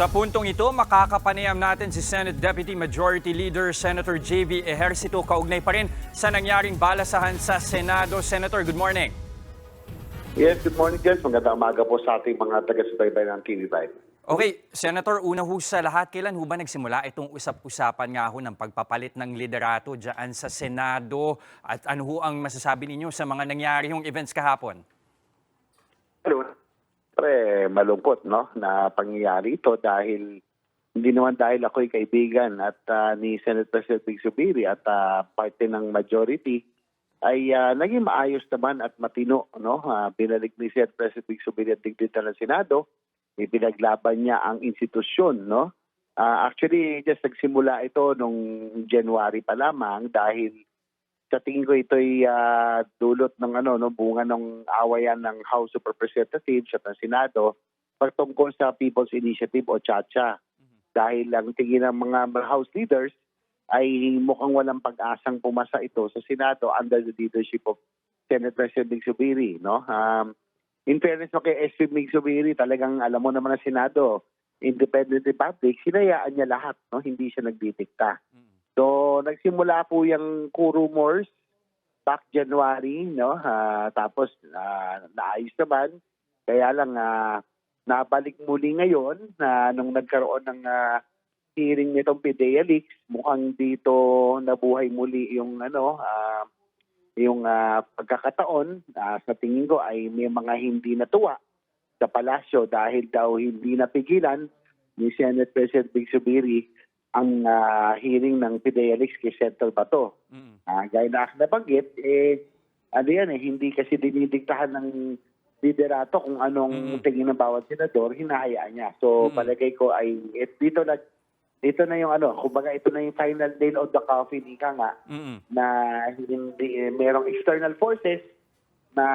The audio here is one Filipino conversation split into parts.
Sa puntong ito, makakapanayam natin si Senate Deputy Majority Leader Senator J.V. Ejercito kaugnay pa rin sa nangyaring balasahan sa Senado. Senator, good morning. Yes, good morning, Jess. Magandang umaga po sa ating mga taga-subaybay ng TV5. Okay, Senator, una ho sa lahat, kailan ho ba nagsimula itong usap-usapan nga ho ng pagpapalit ng liderato dyan sa Senado? At ano ho ang masasabi ninyo sa mga nangyari hong events kahapon? Pero, pre, malungkot, no, na pangyayari ito dahil hindi naman dahil ako'y kaibigan at ah, ni Senate President Big Subiri at ah, parte ng majority ay ah, naging maayos naman at matino, no? Ah, binalik ni Senate President Big Subiri ang dignidad ng Senado. Ipinaglaban niya ang institusyon, no? Ah, actually, just nagsimula ito nung January pa lamang dahil sa tingin ko ito'y ah, dulot ng ano no bunga ng awayan ng House of Representatives at ng Senado patungkol sa People's Initiative o CHACHA. Dahil ang tingin ng mga House leaders ay mukhang walang pag-asang pumasa ito sa Senado under the leadership of Senate President Mig Subiri, no? Um, in fairness no, kay SP Mig Subiri, talagang alam mo naman ang Senado, independent republic, sinayaan niya lahat, no? Hindi siya nagdidikta. So, nagsimula po yung rumors back January, no? Ah, tapos ah, naayos naman. Kaya lang ah, nabalik muli ngayon na nung nagkaroon ng ah, hearing nitong PDEA leaks, mukhang dito nabuhay muli yung ano, ah, yung ah, pagkakataon ah, sa tingin ko ay may mga hindi natuwa sa palasyo dahil daw hindi napigilan ni Senate President Big Subiri ang ah, hearing ng leaks kay Senator Bato. Mm. Ah, gaya na nabanggit, eh, ano yan eh, hindi kasi dinidiktahan ng liderato kung anong Mm. tingin ng bawat senador, hinahayaan niya. So, Mm. palagay ko ay, eh, dito na, dito na yung ano, kumbaga ito na yung final nail of the coffin, ika nga, Mm-mm. na hindi, eh, merong external forces na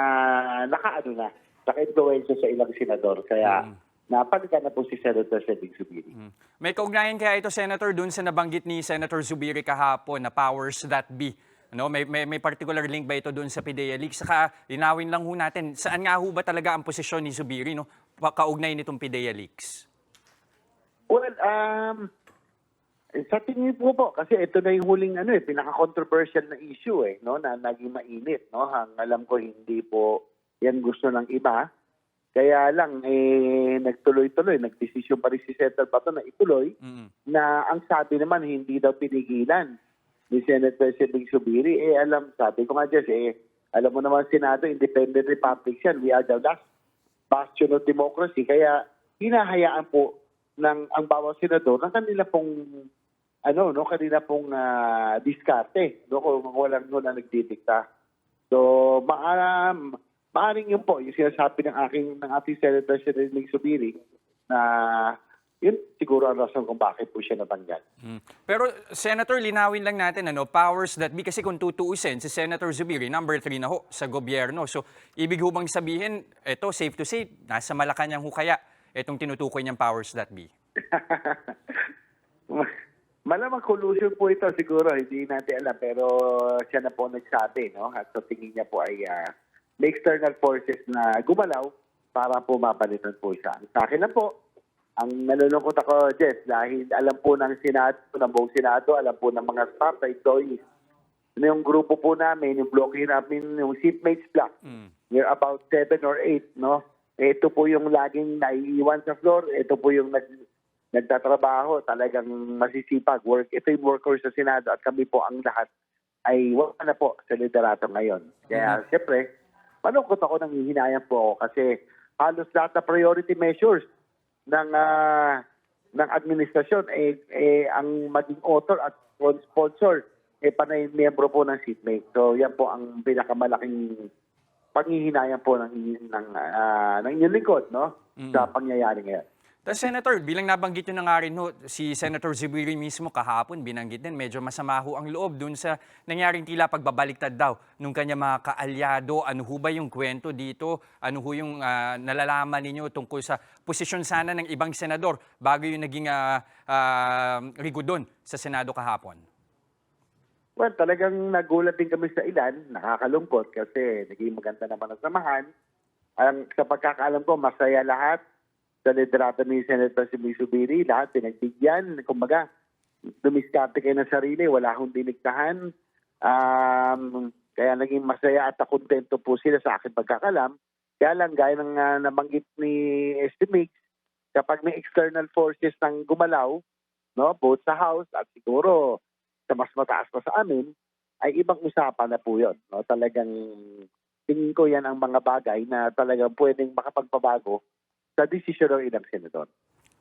nakaano na, naka-influensya sa ilang senador. Kaya, Mm. Napalitan na po si Senator Sedig Subiri. Mm. May kaugnayan kaya ito, Senator, dun sa nabanggit ni Senator Zubiri kahapon na powers that be. Ano, may, may, may particular link ba ito dun sa PDEA Leaks? Saka linawin lang ho natin, saan nga ho ba talaga ang posisyon ni Zubiri no? Kaugnay nitong PDEA Leaks? Well, um, sa tingin po po, kasi ito na yung huling ano eh, pinaka-controversial na issue eh, no, na naging mainit, no. Ang alam ko hindi po yan gusto ng iba. Kaya lang, eh, nagtuloy-tuloy, nagdesisyon pa rin si Senator Bato na ituloy, Mm-mm. na ang sabi naman hindi daw pinigilan ni Senate President Big Subiri. Eh, alam, sabi ko nga Jess, eh, alam mo naman Senado, independent republic yan. We are the last bastion of democracy. Kaya, hinahayaan po ng ang bawat senador ng kanila pong ano no kanila pong ah, diskarte no kung walang no na nagdidikta so maaram maaring yun po yung sinasabi ng aking ng ating Senate President Mig Subiri na yun siguro ang rason kung bakit po siya natanggal. Mm. Pero Senator, linawin lang natin ano, powers that be kasi kung tutuusin si Senator Zubiri, number 3 na ho sa gobyerno. So, ibig ho bang sabihin, ito safe to say, nasa Malacanang ho kaya itong tinutukoy niyang powers that be? Malamang collusion po ito siguro, hindi natin alam pero siya na po nagsabi no at sa tingin niya po ay ah, may external forces na gumalaw para po mapalitan po siya. Sa akin lang po, ang nalulungkot ako, Jess, dahil alam po ng Senado, ng buong Senado, alam po ng mga staff na ito is na yung grupo po namin, yung bloke namin, yung seatmates block, Mm. we're about seven or eight, no? Ito po yung laging naiiwan sa floor. Ito po yung nag, nagtatrabaho, talagang masisipag. Work, ito yung workers sa Senado at kami po ang lahat ay wala na po sa liderato ngayon. Kaya siyempre, malungkot ako nang hihinayan po ako kasi halos lahat na priority measures ng ah, ng administrasyon eh, eh ang maging author at sponsor eh panay miyembro po ng seatmate. So yan po ang pinakamalaking panghihinayan po ng ng ah, ng inyong lingkod no sa pangyayari ngayon. Tapos Senator, bilang nabanggit nyo na nga rin ho, si Senator Zubiri mismo kahapon binanggit din, medyo masama ho ang loob dun sa nangyaring tila pagbabaliktad daw nung kanya mga kaalyado. Ano ho ba yung kwento dito? Ano ho yung ah, nalalaman ninyo tungkol sa posisyon sana ng ibang senador bago yung naging uh, rigo dun sa Senado kahapon? Well, talagang nagulat din kami sa ilan, nakakalungkot kasi naging maganda naman ang samahan. Ang sa pagkakaalam ko, masaya lahat sa liderato ni Senator si Misubiri, lahat pinagbigyan. Kumbaga, dumiskarte kayo ng sarili, wala akong diniktahan. Um, kaya naging masaya at kontento po sila sa akin pagkakalam. Kaya lang, gaya ng ah, nabanggit ni Estimix, kapag may external forces nang gumalaw, no, both sa House at siguro sa mas mataas pa sa amin, ay ibang usapan na po yun. No? Talagang tingin ko yan ang mga bagay na talagang pwedeng makapagpabago sa desisyon ng ilang senador.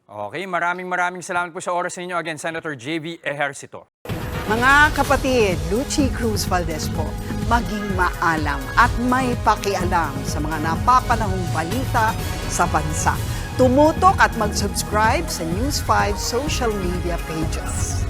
Okay, maraming maraming salamat po sa oras ninyo. Again, Senator JV Ejercito. Mga kapatid, Lucy Cruz Valdez po, maging maalam at may pakialam sa mga napapanahong balita sa bansa. Tumutok at mag-subscribe sa News 5 social media pages.